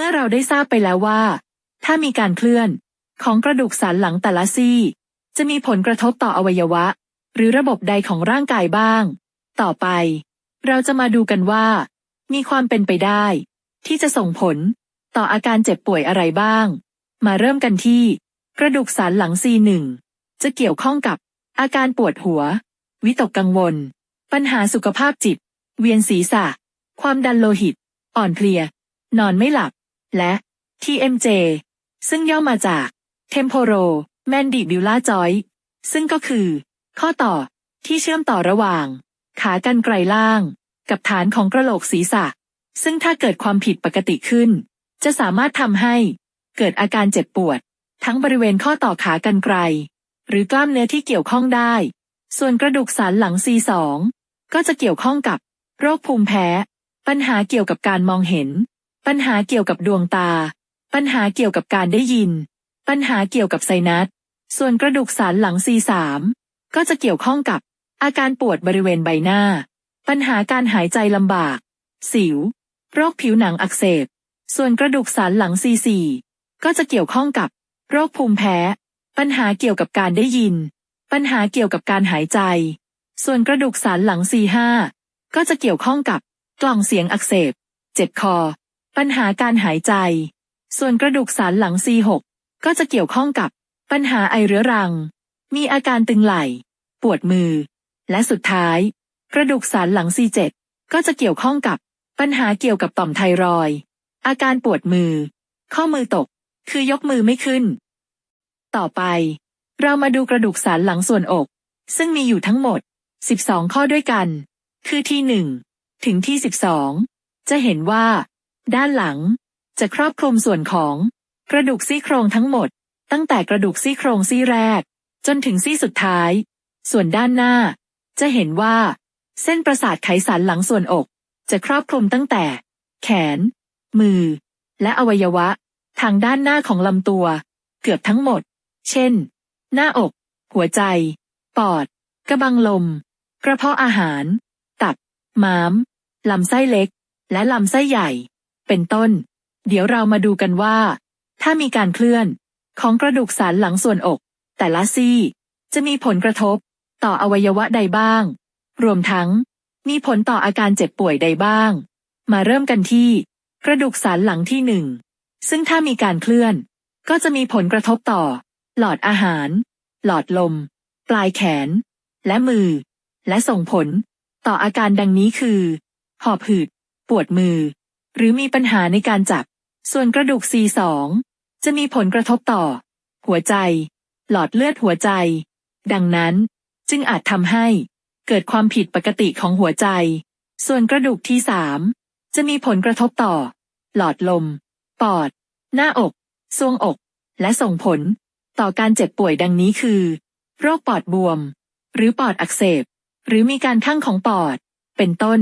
มื่อเราได้ทราบไปแล้วว่า ถ้ามีการเคลื่อน ของกระดูกสันหลังแต่ละซี่ จะมีผลกระทบต่ออวัยวะ หรือระบบใดของร่างกายบ้าง ต่อไป เราจะมาดูกันว่า มีความเป็นไปได้ ที่จะส่งผล ต่ออาการเจ็บป่วยอะไรบ้าง มาเริ่มกันที่ กระดูกสันหลังซีหนึ่งจะเกี่ยวข้องกับอาการปวดหัว วิตกกังวล ปัญหาสุขภาพจิต เวียนศีรษะ ความดันโลหิต อ่อนเพลีย นอนไม่หลับ และ TMJ ซึ่งย่อมาจาก Temporo Mandibular Joint ซึ่งก็คือ ข้อต่อที่เชื่อมต่อระหว่าง ขากรรไกรล่าง กับฐานของกระโหลกศีรษะ ซึ่งถ้าเกิดความผิดปกติขึ้น จะสามารถทำให้ เกิดอาการเจ็บปวด ทั้งบริเวณข้อต่อขากรรไกร หรือกล้ามเนื้อที่เกี่ยวข้องได้ ส่วนกระดูกสันหลัง C2 ก็จะเกี่ยวข้องกับ โรคภูมิแพ้ ปัญหาเกี่ยวกับการมองเห็น ปัญหาเกี่ยวกับดวงตา ปัญหาเกี่ยวกับการได้ยิน ปัญหาเกี่ยวกับไซนัส ส่วนกระดูกสันหลัง C3 ก็จะเกี่ยวข้องกับ อาการปวดบริเวณใบหน้า ปัญหาการหายใจลำบาก สิว โรคผิวหนังอักเสบ ส่วนกระดูกสันหลัง C4 ก็จะเกี่ยวข้องกับ โรคภูมิแพ้ ปัญหาเกี่ยวกับการได้ยิน ปัญหาเกี่ยวกับการหายใจ ส่วนกระดูกสันหลัง C5 ก็จะเกี่ยวข้องกับกล่องเสียงอักเสบ เจ็บคอ ปัญหาการหายใจ ส่วนกระดูกสันหลัง C6 ก็จะเกี่ยวข้องกับปัญหาไอเรื้อรัง มีอาการตึงไหล่ ปวดมือ และสุดท้าย กระดูกสันหลัง C7 ก็จะเกี่ยวข้องกับปัญหาเกี่ยวกับต่อมไทรอยด์อาการปวดมือ ข้อมือตก คือยกมือไม่ขึ้น ต่อไป เรามาดูกระดูกสันหลังส่วนอก ซึ่งมีอยู่ทั้งหมด 12 ข้อด้วยกัน คือที่ 1 ถึงที่ 12 จะเห็นว่า ด้านหลัง จะครอบคลุมส่วนของ กระดูกซี่โครงทั้งหมด ตั้งแต่กระดูกซี่โครงซี่แรก จนถึงซี่สุดท้าย ส่วนด้านหน้า จะเห็นว่า เส้นประสาทไขสันหลังส่วนอก จะครอบคลุมตั้งแต่ แขน มือ และอวัยวะ ทางด้านหน้าของลำตัว เกือบทั้งหมด เช่น หน้าอก หัวใจ ปอด กระบังลม กระเพาะอาหาร ตับ ม้าม ลำไส้เล็ก และลำไส้ใหญ่ เป็นต้น เดี๋ยวเรามาดูกันว่า ถ้ามีการเคลื่อน ของกระดูกสันหลังส่วนอก แต่ละซี่ จะมีผลกระทบ ต่ออวัยวะใดบ้าง รวมทั้ง มีผลต่ออาการเจ็บป่วยใดบ้าง มาเริ่มกันที่ กระดูกสันหลังที่หนึ่งซึ่งถ้ามีการเคลื่อน ก็จะมีผลกระทบต่อ หลอดอาหาร หลอดลม ปลายแขน และมือ และส่งผล ต่ออาการดังนี้คือ หอบหืด ปวดมือ หรือมีปัญหาในการจับ ส่วนกระดูก C2 จะมีผลกระทบต่อ หัวใจ หลอดเลือดหัวใจ ดังนั้น จึงอาจทำให้ เกิดความผิดปกติของหัวใจ ส่วนกระดูกที่สามจะมีผลกระทบต่อ หลอดลม ปอด หน้าอกซวงอก และส่งผล ต่อการเจ็บป่วยดังนี้คือ โรคปอดบวม หรือปอดอักเสบ หรือมีการข้างของปอด เป็นต้น